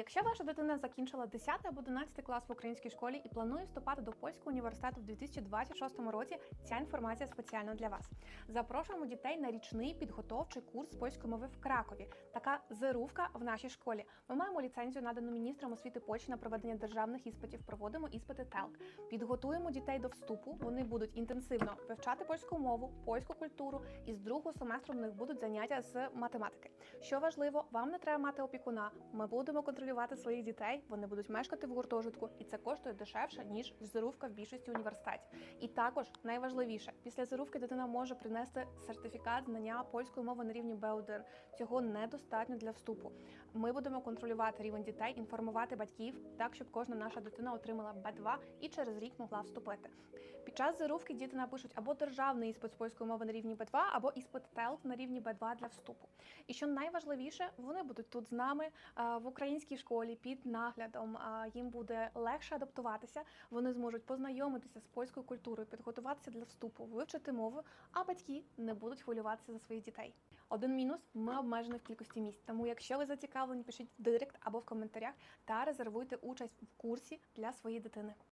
Якщо ваша дитина закінчила 10 або 11 клас в українській школі і планує вступати до польського університету в 2026 році, ця інформація спеціально для вас. Запрошуємо дітей на річний підготовчий курс польської мови в Кракові. Така зерувка в нашій школі. Ми маємо ліцензію, надану міністром освіти Польщі на проведення державних іспитів. Проводимо іспити ТЕЛК. Підготуємо дітей до вступу. Вони будуть інтенсивно вивчати польську мову, польську культуру, і з другого семестру в них будуть заняття з математики. Що важливо, вам не треба мати опікуна. Ми будемо контролювати своїх дітей. Вони будуть мешкати в гуртожитку, і це коштує дешевше ніж зерувка в більшості університетів. І також найважливіше, після зерувки дитина може принести сертифікат знання польської мови на рівні B1. Цього недостатньо для вступу. Ми будемо контролювати рівень дітей, інформувати батьків так, щоб кожна наша дитина отримала Б2 і через рік могла вступити. Під час зерувки діти напишуть або державний іспит з польської мови на рівні Б2, або іспит ТЕЛК на рівні Б2 для вступу. І що найважливіше, вони будуть тут з нами е, в українській школі під наглядом. Їм буде легше адаптуватися. Вони зможуть познайомитися з польською культурою, підготуватися для вступу, вивчити мову, а батьки не будуть хвилюватися за своїх дітей. Один мінус ми обмежені в кількості місць. Тому, якщо ви зацікавлені, пишіть в директ або в коментарях та резервуйте участь в курсі для своєї дитини.